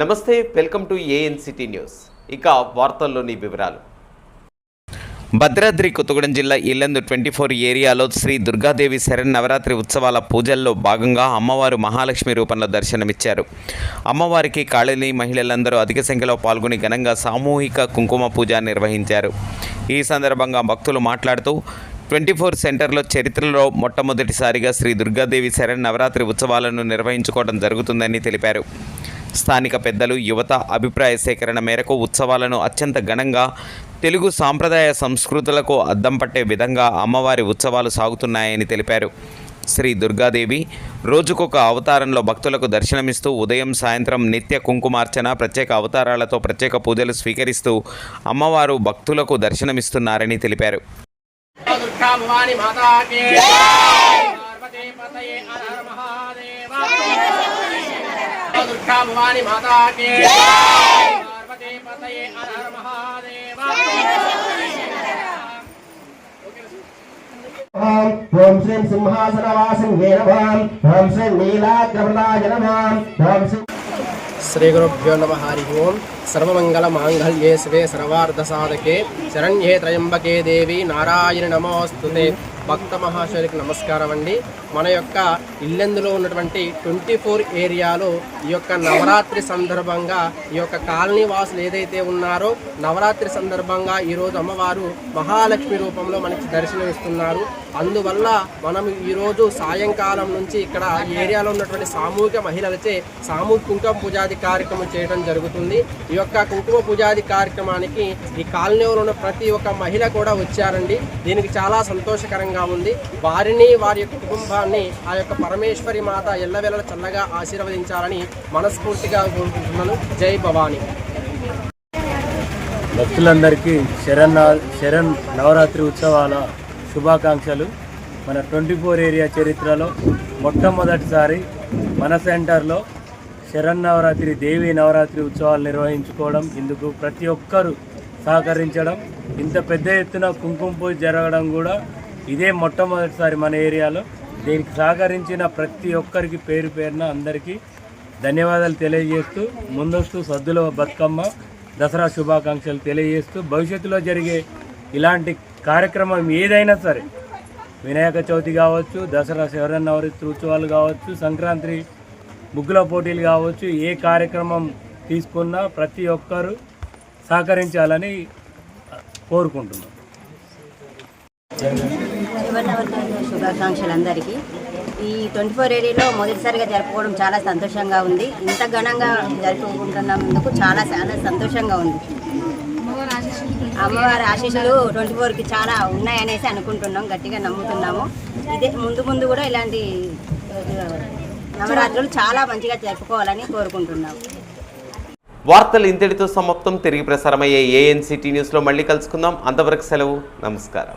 నమస్తే welcome to ANCT news. ఇక వార్తల్లోని వివరాలు. భద్రాద్రి కొత్తగూడెం జిల్లా ఇల్లందు ట్వంటీ ఫోర్ ఏరియాలో శ్రీ దుర్గాదేవి శరణ్ నవరాత్రి ఉత్సవాల పూజల్లో భాగంగా అమ్మవారు మహాలక్ష్మి రూపంలో దర్శనమిచ్చారు. అమ్మవారికి కాళిని మహిళలందరూ అధిక సంఖ్యలో పాల్గొని ఘనంగా సామూహిక కుంకుమ పూజ నిర్వహించారు. ఈ సందర్భంగా భక్తులు మాట్లాడుతూ ట్వంటీ ఫోర్ సెంటర్లో చరిత్రలో మొట్టమొదటిసారిగా శ్రీ దుర్గాదేవి శరణ్ నవరాత్రి ఉత్సవాలను నిర్వహించుకోవడం జరుగుతుందని తెలిపారు. స్థానిక పెద్దలు యువత అభిప్రాయ సేకరణ మేరకు ఉత్సవాలను అత్యంత ఘనంగా తెలుగు సాంప్రదాయ సంస్కృతులకు అద్దం పట్టే విధంగా అమ్మవారి ఉత్సవాలు సాగుతున్నాయని తెలిపారు. శ్రీ దుర్గాదేవి. రోజుకొక అవతారంలో భక్తులకు దర్శనమిస్తూ ఉదయం సాయంత్రం నిత్య కుంకుమార్చన ప్రత్యేక అవతారాలతో ప్రత్యేక పూజలు స్వీకరిస్తూ అమ్మవారు భక్తులకు దర్శనమిస్తున్నారని తెలిపారు. మాతా ఓం శ్రీం సింహాసనవాసం నమః ఓం శ్రీం నీలాగ్రమణాయ నమాం ఓం శ్రీ శ్రీ గురుభ్యో నమ హరి ఓం సర్వమంగళ మాంగళ్యే శివే సర్వార్థ సాధకే శరణ్యే త్రయంబకే దేవి నారాయణ నమోస్తుతే భక్త మహాశయులకు నమస్కారం అండి మన యొక్క ఇల్లెందులో ఉన్నటువంటి ట్వంటీ ఫోర్ ఏరియాలో ఈ యొక్క నవరాత్రి సందర్భంగా ఈ యొక్క కాలనీ వాసులు ఏదైతే ఉన్నారో నవరాత్రి సందర్భంగా ఈరోజు అమ్మవారు మహాలక్ష్మి రూపంలో మనకి దర్శనమిస్తున్నారు. అందువల్ల మనం ఈరోజు సాయంకాలం నుంచి ఇక్కడ ఏరియాలో ఉన్నటువంటి సామూహిక మహిళలచే సామూహిక కుంకుమ పూజాది కార్యక్రమం చేయడం జరుగుతుంది. ఈ యొక్క కుంకుమ పూజాది కార్యక్రమానికి ఈ కాలనీలో ఉన్న ప్రతి ఒక్క మహిళ కూడా వచ్చారండి. దీనికి చాలా సంతోషకరంగా ఉంది. వారిని వారి యొక్క కుటుంబ కుటుంబాన్ని ఆ యొక్క పరమేశ్వరి మాత ఎల్లవేళ చల్లగా ఆశీర్వదించాలని మనస్ఫూర్తిగా కోరుకుంటున్నాను. జై భవానీ. భక్తులందరికీ శరణ్ శరణ్ నవరాత్రి ఉత్సవాల శుభాకాంక్షలు. మన ట్వంటీ ఫోర్ ఏరియా చరిత్రలో మొట్టమొదటిసారి మన సెంటర్లో శరణ్ నవరాత్రి దేవి నవరాత్రి ఉత్సవాలు నిర్వహించుకోవడం ఇందుకు ప్రతి ఒక్కరూ సహకరించడం ఇంత పెద్ద ఎత్తున కుంకుమ పూజ జరగడం కూడా ఇదే మొట్టమొదటిసారి మన ఏరియాలో. దీనికి సహకరించిన ప్రతి ఒక్కరికి పేరు పేరున అందరికీ ధన్యవాదాలు తెలియజేస్తూ ముందస్తు సద్దుల బతుకమ్మ దసరా శుభాకాంక్షలు తెలియజేస్తూ భవిష్యత్తులో జరిగే ఇలాంటి కార్యక్రమం ఏదైనా సరే వినాయక చవితి కావచ్చు దసరా శివరన్నవరాత్రి ఉత్సవాలు కావచ్చు సంక్రాంతి ముగ్గుల పోటీలు కావచ్చు ఏ కార్యక్రమం తీసుకున్నా ప్రతి ఒక్కరూ సహకరించాలని కోరుకుంటున్నాం. శుభనవరాత్రుల శుభాకాంక్షలు అందరికీ. ఈ ట్వంటీ ఫోర్ ఏరియాలో మొదటిసారిగా జరుపుకోవడం చాలా సంతోషంగా ఉంది. ఇంత ఘనంగా జరుపుకుంటున్నందుకు చాలా చాలా సంతోషంగా ఉంది. అమ్మవారి ఆశీస్సులు ట్వంటీ ఫోర్కి చాలా ఉన్నాయనేసి అనుకుంటున్నాం గట్టిగా నమ్ముతున్నాము. ఇదే ముందు ముందు కూడా ఇలాంటి నవరాత్రులు చాలా మంచిగా జరుపుకోవాలని కోరుకుంటున్నాము వార్తలు ఇంతటితో సమాప్తం. తిరిగి ప్రసారమయ్యే ఏఎన్సిటీ న్యూస్లో మళ్ళీ కలుసుకుందాం. అంతవరకు సెలవు. నమస్కారం.